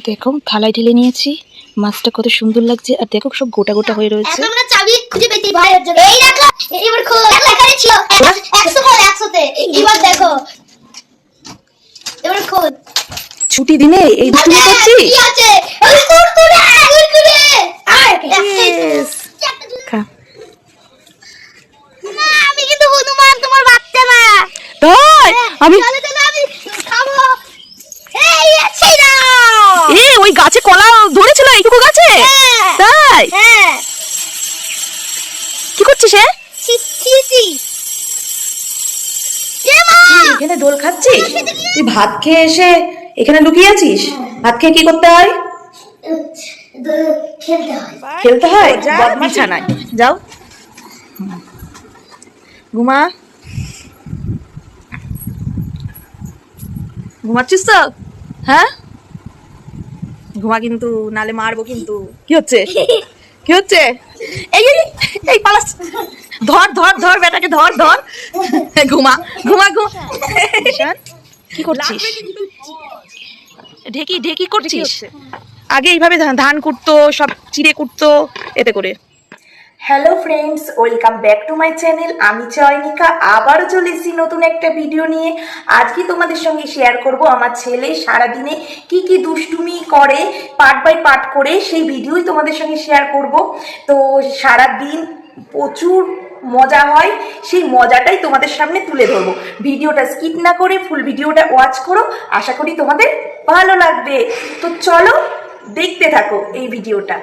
দেখো থালায় ঢেলে নিয়েছি। মাছটা কত সুন্দর লাগছে আর দেখো সব গোটা গোটা হয়ে রয়েছে। চাবি খুঁজে পেয়েছি। ভাইয়ের জন্য এই দেখো এবার খোল এখানে ছিল। একশো খোল একশোতে। এবার দেখো। এবার খোল। ছুটি দিনে এই দুষ্টুমি করছিস কি আছে? কুরকুরে কুরকুরে আর একটাই তো। Yes. চারটে জুড়ে- খা। না আমি কিন্তু হনুমান তোমার বাচ্চা না। তাই? আমি খাচ্ছিস? তুই ভাত খেয়ে এসে এখানে লুকিয়ে আছিস? ভাত খেয়ে কি করতে হয়? খেলতে হয়? বিছানায় যাও। ঘুমা। ঘুমাচ্ছিস তো? হ্যাঁ? ঘুমা কিন্তু, নালে মারবো কিন্তু। কি হচ্ছে? কি হচ্ছে? এই এই, এই পালাস। ধর ধর ধর বেটাকে ধর ধর। ঘুমা ঘুমা ঘুমা। কি করছিস? ঢেকি ঢেকি করছিস? আগে এইভাবে ধান কুটতো সব চিড়ে কুটতো এতে করে। Hello friends welcome back to my channel আমি চয়নিকা আবারও চলে এসেছি নতুন একটা ভিডিও নিয়ে। আজকে তোমাদের সঙ্গে শেয়ার করব আমার ছেলে সারাদিনে কি কি দুষ্টুমি করে পার্ট বাই পার্ট করে সেই ভিডিওই তোমাদের সঙ্গে শেয়ার করব। তো সারাদিন প্রচুর মজা হয়, সেই মজাটাই তোমাদের সামনে তুলে ধরবো। ভিডিওটা স্কিপ না করে ফুল ভিডিওটা ওয়াচ করো। আশা করি তোমাদের ভালো লাগবে। তো চলো দেখতে থাকো এই ভিডিওটা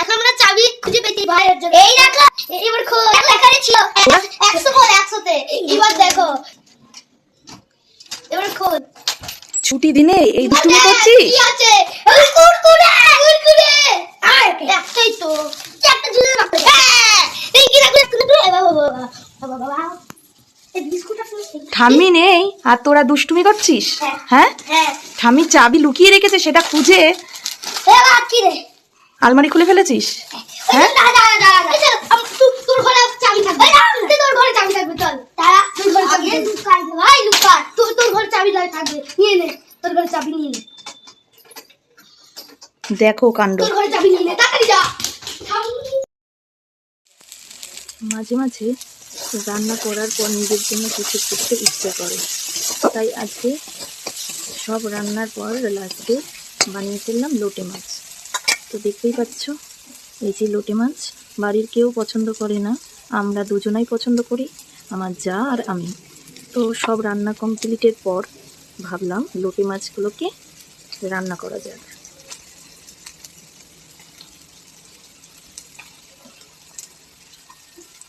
এখন আমরা চাবি খুঁজে পেয়েছি ভাইয়ের জন্য। এই এবার ছিল। একশো খোল একশোতে। এবার দেখো। এবার খোল। ছুটি দিনে এই আরে, করছিস কি আছে? ওই কুরকুরে কুরকুরে। আর একটাই তো। জুড়ে রাখতে হ্যাঁ এই কি রাখলে? কুরকুরে বাবা বাবা ঠাম্মি নেই আর তোরা দুষ্টুমি করছিস? হ্যাঁ। হ্যাঁ? হ্যাঁ। ঠাম্মি চাবি লুকিয়ে রেখেছে সেটা খুঁজে আলমারি খুলে ফেলেছিস? হ্যাঁ? দাঁড়া দাঁড়া দাঁড়া দাঁড়া। চল আম- তুই- তোর ঘরে চাবি থাকবে। তোর ঘরে চাবি থাকবে চল। দাঁড়া তোর ঘরে চাবি থাকবে। লুকাই দে ভাই লুকা তোর তোর ঘরে চাবি থাকবে। নিয়ে নে তোর ঘরে চাবি নিয়ে নে। দেখো কাণ্ড। তোর ঘরে চাবি নিয়ে নে তাড়াতাড়ি যা। মাঝে মাঝে রান্না করার পর নিজের জন্য কিছু করতে ইচ্ছা করে। তাই আজকে সব রান্নার পর লাস্টে বানিয়ে ফেললাম লোটে মাছ। তো দেখতেই পাচ্ছ? এই যে লোটে মাছ, বাড়ির কেউ পছন্দ করে না। আমরা দুজনাই পছন্দ করি, আমার যা আর আমি। তো সব রান্না কমপ্লিটের পর ভাবলাম লোটে মাছগুলোকে রান্না করা যাক।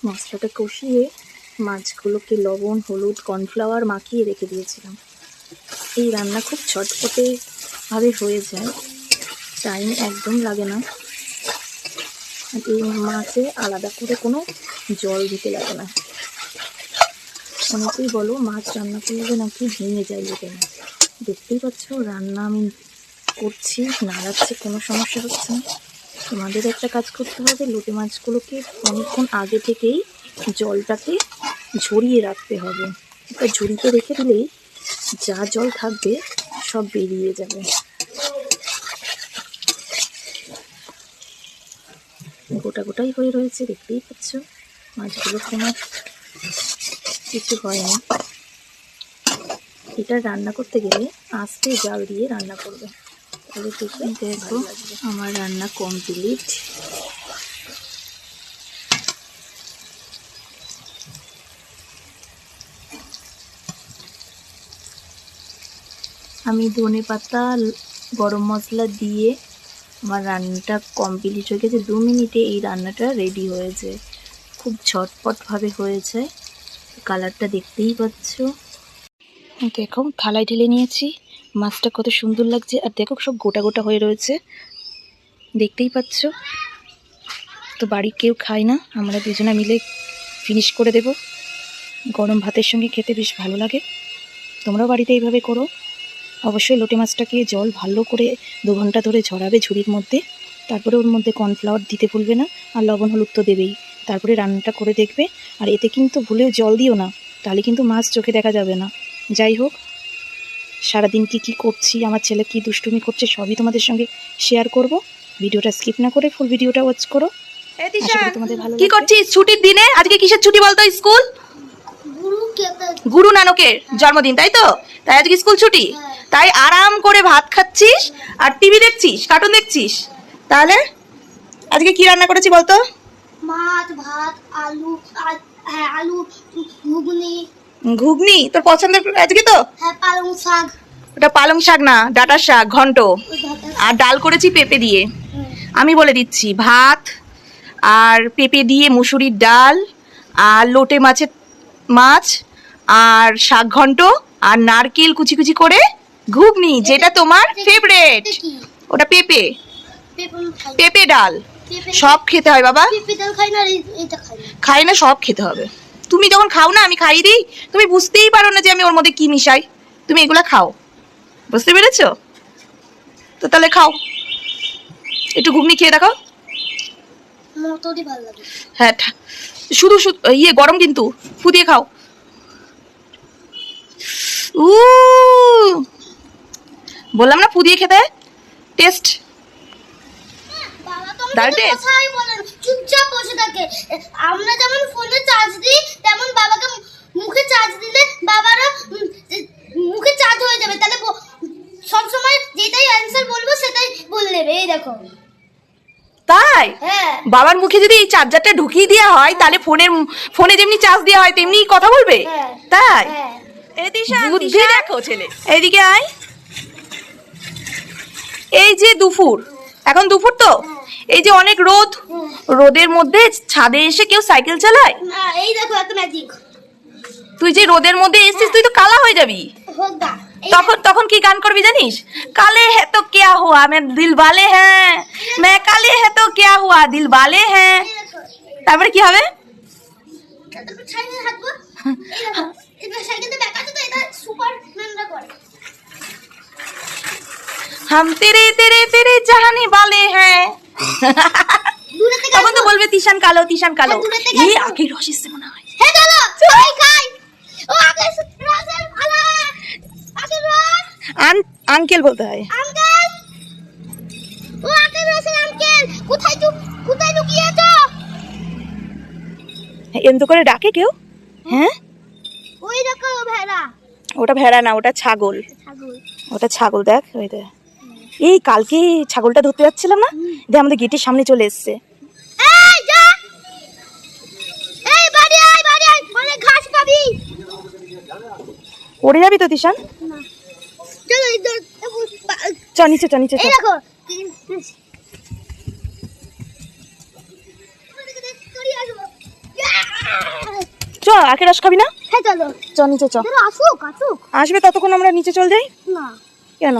মশলাটা কষিয়ে মাছগুলোকে লবণ, হলুদ, কর্নফ্লাওয়ার মাখিয়ে রেখে দিয়েছিলাম। এই রান্না খুব ছটপটে ভাবে হয়ে যায়। টাইম একদম লাগে না। এই মাছে আলাদা করে কোনো জল দিতে লাগে না। অনেকেই বলো, মাছ রান্না করলে নাকি ভেঙে যায় লোকে না দেখতেই পাচ্ছ, রান্না আমি করছি, নাড়াচ্ছে, কোনো সমস্যা হচ্ছে না। তোমাদের একটা কাজ করতে হবে, লোটে মাছগুলোকে অনেকক্ষণ আগে থেকেই জলটাকে ঝরিয়ে রাখতে হবে। এটা ঝুড়িতে রেখে দিলেই যা জল থাকবে সব বেরিয়ে যাবে। গোটা গোটাই হয়ে রয়েছে দেখতেই পাচ্ছ। মাছগুলো কোনো কিছু হয়নি। এটা রান্না করতে গেলে আস্তে জাল দিয়ে রান্না করবে। তাহলে দেখবে দেখো আমার রান্না কমপ্লিট আমি ধনে পাতা গরম মশলা দিয়ে আমার রান্নাটা কমপ্লিট হয়ে গেছে। দু মিনিটে এই রান্নাটা রেডি হয়েছে। খুব ঝটপটভাবে হয়েছে। কালারটা দেখতেই পাচ্ছ। দেখো থালায় ঢেলে নিয়েছি। মাছটা কত সুন্দর লাগছে। আর দেখো, সব গোটা গোটা হয়ে রয়েছে। দেখতেই পাচ্ছ। তো বাড়ির কেউ খায় না। আমরা দুজনে মিলে ফিনিশ করে দেব। গরম ভাতের সঙ্গে খেতে বেশ ভালো লাগে। তোমরাও বাড়িতে এইভাবে করো। অবশ্যই লোটে মাছটাকে জল ভালো করে দু ঘণ্টা ধরে ঝরাবে ঝুড়ির মধ্যে। তারপরে ওর মধ্যে কর্নফ্লাওয়ার দিতে ভুলবে না আর লবণ হলুদ তো দেবেই। তারপরে রান্নাটা করে দেখবে আর এতে কিন্তু ভুলেও জল দিও না তাহলে কিন্তু মাছ চোখে দেখা যাবে না। যাই হোক সারাদিন কি কি করছি আমার ছেলে কি দুষ্টুমি করছে সবই তোমাদের সঙ্গে শেয়ার করব। ভিডিওটা স্কিপ না করে ফুল ভিডিওটা ওয়াচ করো। তোমাদের ভালো কি। করছিস? ছুটির দিনে? আজকে কিসের ছুটি বলতো স্কুল? গুরু নানকের জন্মদিন তাই তো? তাই আজকে স্কুল ছুটি। তাই আরাম করে ভাত খাচ্ছিস আর টিভি দেখছিস কার্টুন দেখছিস। তাহলে আজকে কি রান্না করেছি বলতো? মাছ ভাত আলু হ্যাঁ আলু ঘুগনি। ঘুগনি? তোর পছন্দের আজকে তো? হ্যাঁ পালং শাক। ওটা পালং শাক না ডাটার শাক ঘন্ট। আর ডাল করেছি পেঁপে দিয়ে। আমি বলে দিচ্ছি ভাত আর পেঁপে দিয়ে মুসুরির ডাল আর লোটে মাছের মাছ আর শাক ঘন্ট আর নারকেল কুচি কুচি করে ঘুগনি যেটা তোমার ফেভারেট ওটা পেঁপে। পেঁপে খাই ডাল। সব খেতে হয় বাবা। খাই না খাই খাই সব খেতে হবে। তুমি যখন খাও না আমি খাইয়ে দিই। তুমি বুঝতেই পারো না যে আমি ওর মধ্যে কি মিশাই। তুমি এগুলা খাও। বুঝতে পেরেছ? তো তাহলে খাও। একটু ঘুগনি খেয়ে লাগে। হ্যাঁ শুধু শুধু ইয়ে গরম কিন্তু। ফু দিয়ে খাও। উ বললাম না ফু দিয়ে খেতে টেস্ট চুপচাপ বসে থাকে। আমরা যেমন ফোনে চার্জ দিই তেমন বাবাকে মুখে চার্জ দিলে বাবারও মুখে চার্জ হয়ে যাবে। তাহলে সব সময় যেটাই অ্যান্সার বলব সেটাই বলে নেবে। এই দেখো। তাই? হ্যাঁ। বাবার মুখে যদি এই চার্জারটা ঢুকিয়ে দেওয়া হয় তাহলে ফোনের ফোনে যেমনি চার্জ দেওয়া হয় তেমনি কথা বলবে? হ্যাঁ। তাই? হ্যাঁ বুদ্ধি দেখো ছেলে। এইদিকে আয়। এই যে দুপুর এখন দুপুর তো? এই যে অনেক রোদ রোদের মধ্যে ছাদে এসে কেউ সাইকেল চালায়? এই দেখো একটা ম্যাজিক তুই যে রোদের মধ্যে এসেছিস তুই তো কালা হয়ে যাবি। হোক তখন তখন কি গান করবি জানিস? কালে হে তো কেয়া হুয়া মে দিল বালে হ্যাঁ। মে কালে হে তো কেয়া হুয়া দিল বালে হ্যাঁ। তারপরে কি হবে? হাম তেরে তেরে তেরে জাহানি বালে হ্যাঁ। তখন তো বলবে তিশান কালো তিশান কালো। হ্যাঁ, এই আখের রস এসছে মনে হয়। হ্যাঁ চলো সবাই খাই। ও আগে রসের আঙ্কেল বলতে হয়। আঙ্কেল! ও রাসেল আঙ্কেল! কোথায় কোথায় লুকিয়েছো এমতো করে ডাকে কেউ? হ্যাঁ? ওই দেখো ভেড়া। ওটা ভেড়া না ওটা ছাগল। ছাগল। ওটা ছাগল দেখ ওই দেখ। এই কালকে ছাগলটা ধরতে যাচ্ছিলাম না? দিয়ে আমাদের গেটের সামনে চলে এসছে। পড়ে যাবি তো তিশান? চ নিচে চ নিচে দেখো। চ আখের রস খাবি না? হ্যাঁ চলো। চ নিচে চ আসুক আসুক। আসবে ততক্ষণ আমরা নিচে চল যাই? না। কেন?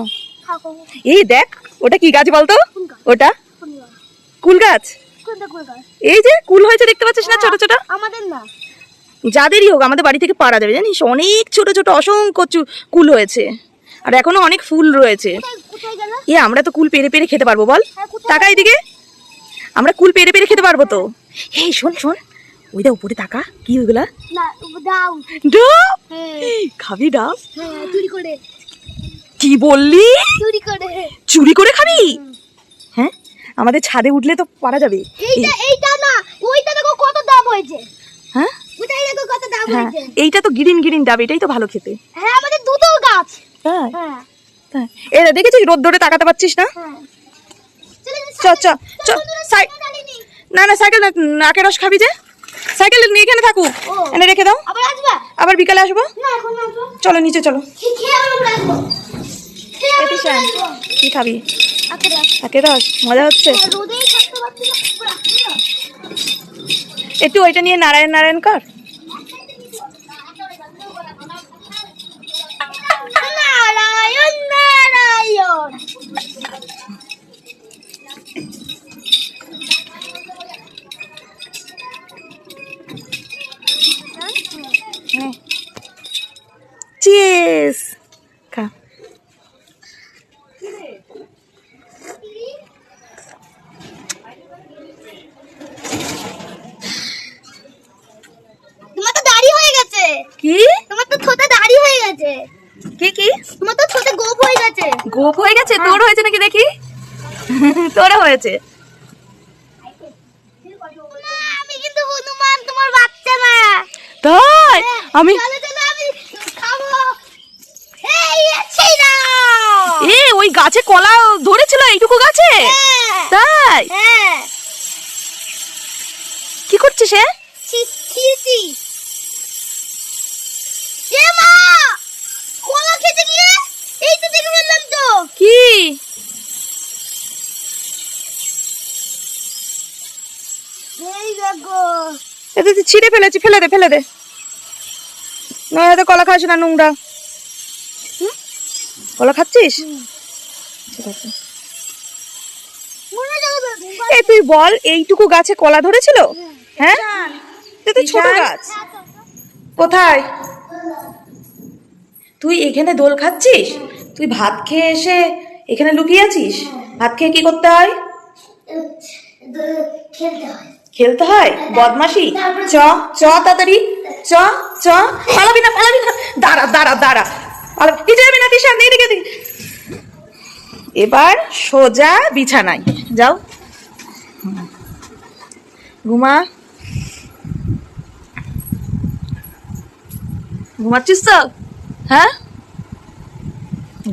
এই দেখ ওটা কি গাছ বলতো? ওটা? কুল গাছ? এই যে কুল হয়েছে দেখতে পাচ্ছিস না ছোট ছোট? আমাদের না। যাদেরই হোক আমাদের বাড়ি থেকে পাড়া যাবে জানিস? অনেক ছোট ছোট অসংখ্য চু- কুল হয়েছে। আর এখনও অনেক ফুল রয়েছে। এ আমরা তো কুল পেরে পেরে খেতে পারব বল। হ্যাঁ? টাকা এদিকে। আমরা কুল পেরে পেরে খেতে পারব তো। এই শোন শোন। ওই দা উপরে টাকা কি ওইগুলা? হ্যাঁ। খাবি ডাব হ্যাঁ কি বললি? চুরি করে। খাবি? হ্যাঁ? আমাদের ছাদে উঠলে তো পারা যাবে। এইটা এইটা ওইটা কত দাম হয়েছে। হ্যাঁ? এইটা তো গ্রিন গ্রিন ডাব এটাই তো ভালো খেতে। হ্যাঁ আমাদের দুটো গাছ। তাই? হ্যাঁ। তাই। এ দেখেছিস রোদ ধরে তাকাতে পারছিস না? হ্যাঁ। চ চ চ সাই- না। না সাইকেল না নাকের রস খাবি যে। সাইকেল নিয়ে এখানে থাকুক এনে রেখে দাও। আবার বিকালে আসব? চলো নিচে চলো। কি খাবি? রাখ। রস। মজা হচ্ছে। একটু ওইটা নিয়ে নারায়ণ নারায়ণ কর। গোপ হয়ে গেছে? তোর হয়েছে নাকি দেখি? তোরও হয়েছে। আমি কিন্তু হনুমান তোমার বাচ্চা না তাই আমি চলো চলো আমি খাব। এই সেই এ ওই গাছে কলা ধরেছিল এইটুকু গাছে? তাই? হ্যাঁ। কি করছিস সে মা! কলা খেতে গিয়ে এই তো দেখে ফেললাম তো। কি? এই দেখো। ছিঁড়ে ফেলেছি ফেলে দে ফেলে দে। নয় হয়তো কলা খাস না নোংরা। কলা খাচ্ছিস? ঠিক আছে। তুই বল এইটুকু গাছে কলা ধরেছিল? হ্যাঁ? তো ছোট গাছ। কোথায়? তুই এখানে দোল খাচ্ছিস? তুই ভাত খেয়ে এসে এখানে লুকিয়ে আছিস? ভাত খেয়ে কি করতে হয়? খেলতে হয়। খেলতে বদমাসি চ চ তাড়াতাড়ি। চ চ। পালাবি না পালাবি না। দাঁড়া দাঁড়া দাঁড়া। পালাবি নিচে যাবি না তিশান এদিকে এদিকে এবার সোজা বিছানায়। যাও। ঘুমা। ঘুমাচ্ছিস তো? হ্যাঁ?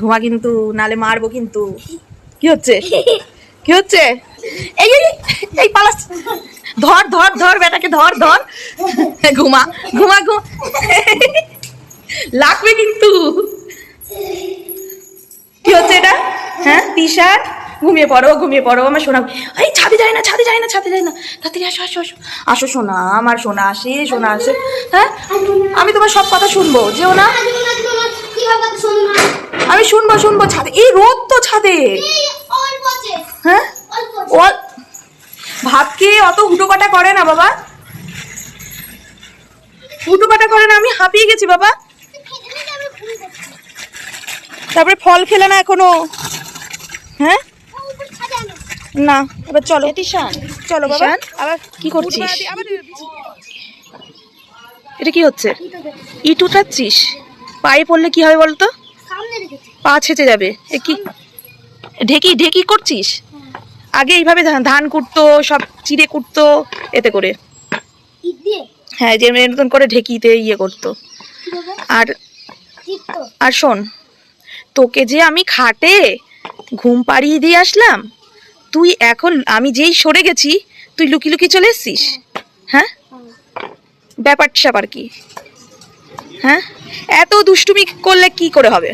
ঘুমা কিন্তু, নালে মারবো কিন্তু। কি হচ্ছে? কি হচ্ছে? এই এই পালাস। ধর ধর ধর, বেটাকে ধর ধর। ঘুমা ঘুমা ঘুমা। লাগবে কিন্তু। কি হচ্ছে এটা? হ্যাঁ তিশার ঘুমিয়ে পড়ো ঘুমিয়ে পড়ো, আমার সোনা। এই, ছাদে যায় না, ছাদে যায় না, ছাদে যায় না। তাড়াতাড়ি আসো আসো আসো। আসো, সোনা, আমার সোনা আসে সোনা আসে। হ্যাঁ আমি তোমার সব কথা শুনব। যেও না। আমি শুনব শুনব ছাদে। এই রোদ তো ছাদে। হ্যাঁ? ও ভাত খেয়ে অত হুটোপাটা করে না বাবা? হুটোপাটা করে না আমি হাঁপিয়ে গেছি বাবা। তারপরে ফল খেলে না এখনও? হ্যাঁ? না এবার চলো। চলো বাবা। আবার কি করছিস? এটা কি হচ্ছে? ইট উঠাচ্ছিস পায়ে পড়লে কি হবে বলতো? পা ছেঁচে যাবে। এ কি? ঢেকি ঢেকি করছিস? আগে এইভাবে ধান- কুটতো সব চিড়ে কুটতো এতে করে। হ্যাঁ যে মতন করে ঢেকিতে ইয়ে করতো। আর আর শোন তোকে যে আমি খাটে ঘুম পাড়িয়ে দিয়ে আসলাম তুই এখন আমি যেই সরে গেছি তুই লুকি লুকি চলে এসছিস? হ্যাঁ। ব্যাপার স্যাপার কি? হ্যাঁ? এত দুষ্টুমি করলে কি করে হবে?